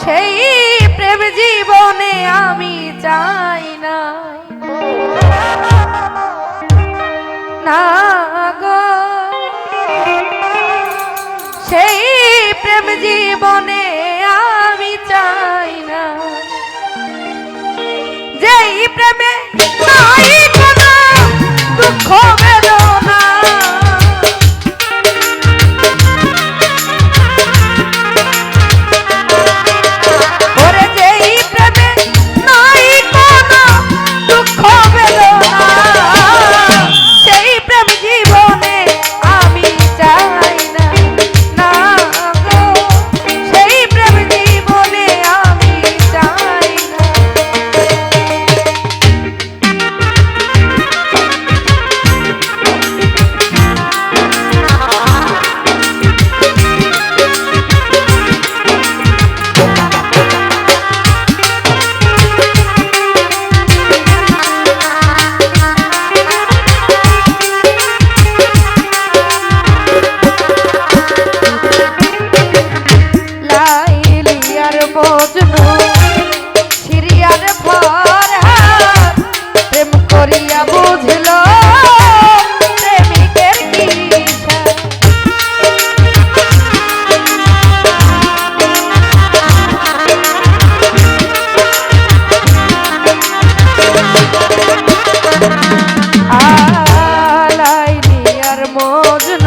সেই প্রেম জীবনে আমি চাই না না 哦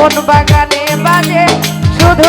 কোন বাগানে বাজে শুধু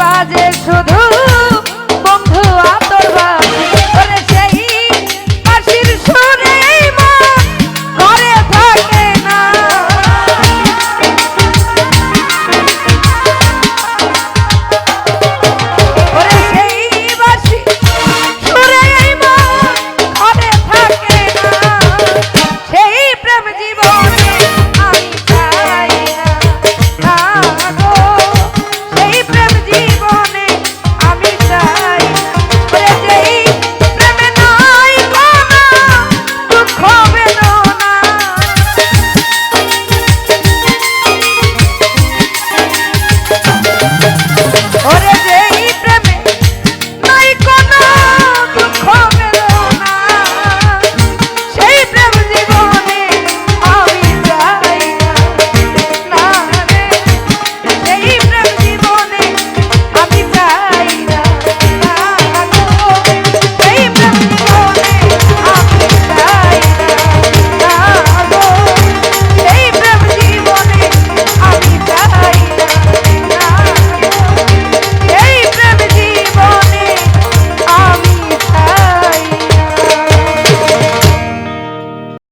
বাজে শুধু বন্ধু আতর